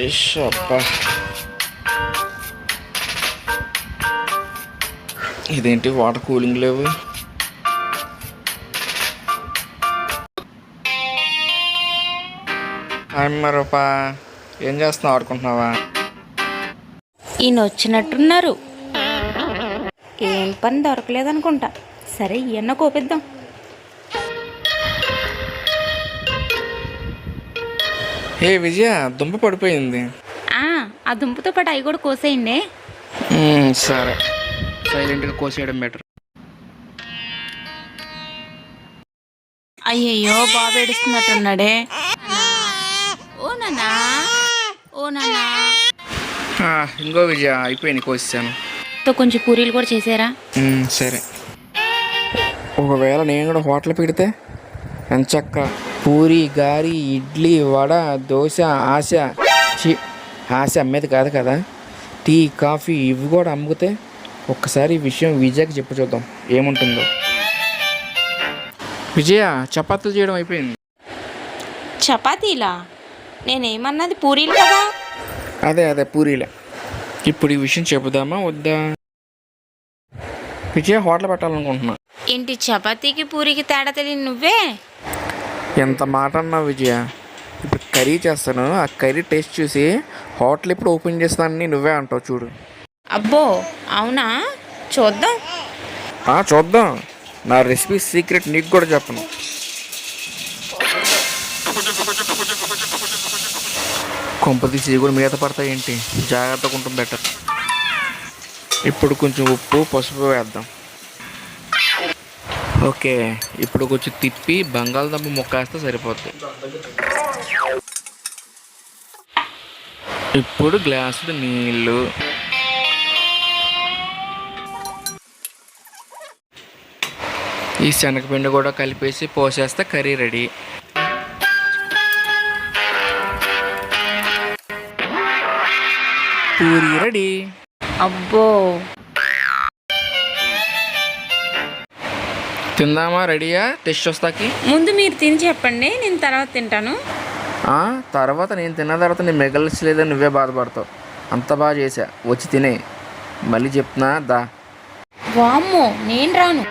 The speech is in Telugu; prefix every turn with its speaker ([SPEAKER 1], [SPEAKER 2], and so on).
[SPEAKER 1] ఇష్ అబ్బా ఇదేంటి వాటర్ కూలింగ్ లేవు? అమ్మ రూపా. ఏం చేస్తున్నావు? ఆడుకుంటున్నావా?
[SPEAKER 2] ఈయన వచ్చినట్టున్నారు. ఏం పని దొరకలేదనుకుంటా. సరే ఈయన కోపిద్దాం.
[SPEAKER 1] ఏ విజయ దుంప పడిపోయింది.
[SPEAKER 2] ఆ, దుంపతో పాటు అవి కూడా కోసేయండి.
[SPEAKER 1] సరే. సైలెంట్గా కోసేయడం బెటర్.
[SPEAKER 2] అయ్యయ్యో బాబు ఏడుస్తున్నట్టున్నాడే. ఓ నాన్నా. ఓ నాన్నా.
[SPEAKER 1] ఇంకో విజయ అయిపోయింది కోసేసాను.
[SPEAKER 2] తో కొంచెం పూరీలు కూడా చేసారా?
[SPEAKER 1] సరే. ఒకవేళ నేను కూడా హోటల్ పెడితే ఎంచక్క. పూరి గారి ఇడ్లీ వడ దోశ ఆశ చి ఆశ అమ్మేది కాదు కదా. టీ కాఫీ ఇవి కూడా అమ్ముతే ఒక్కసారి ఈ విషయం విజయకి చెప్పు చూద్దాం ఏముంటుందో. విజయ చపాతీలు చేయడం అయిపోయింది.
[SPEAKER 2] చపాతీలా? నేనేమన్నది పూరీలు కదా?
[SPEAKER 1] అదే అదే పూరీలే. ఇప్పుడు ఈ విషయం చెబుదామా వద్దా? విజయ హోటల్ పెట్టాలనుకుంటున్నా.
[SPEAKER 2] ఏంటి చపాతీకి పూరికి తేడా తెలియని నువ్వే?
[SPEAKER 1] ఎంత మాట అన్నా విజయ? ఇప్పుడు కర్రీ చేస్తాను. ఆ కర్రీ టేస్ట్ చూసి హోటల్ ఇప్పుడు ఓపెన్ చేస్తానని నువ్వే అంటావు చూడు.
[SPEAKER 2] అబ్బో అవునా? చూద్దాం.
[SPEAKER 1] ఆ చూద్దాం. నా రెసిపీ సీక్రెట్ నీకు కూడా చెప్పను. కొంప తీసి కూడా మీద పడతాయి ఏంటి? జాగ్రత్తగా ఉంటుంది బెటర్. ఇప్పుడు కొంచెం ఉప్పు పసుపు వేద్దాం. ఓకే ఇప్పుడు కొంచెం తిప్పి బంగాళదుంప ముక్క వేస్తే సరిపోద్ది. ఇప్పుడు గ్లాసుడు నీళ్ళు. ఈ శనగపిండి కూడా కలిపేసి పోసేస్తే కర్రీ రెడీ. పూరి రెడీ.
[SPEAKER 2] అబ్బో.
[SPEAKER 1] తిందామా? రెడీయా? టెస్ట్ వస్తాకి
[SPEAKER 2] ముందు మీరు తిని చెప్పండి నేను తర్వాత తింటాను.
[SPEAKER 1] ఆ, తర్వాత నేను తిన్న తర్వాత నేను మిగల్చలేదని నువ్వే బాధపడతావు. అంత బాగా చేసా వచ్చి తినే. మళ్ళీ చెప్తున్నా దా.
[SPEAKER 2] వామ్మో నేను రాను.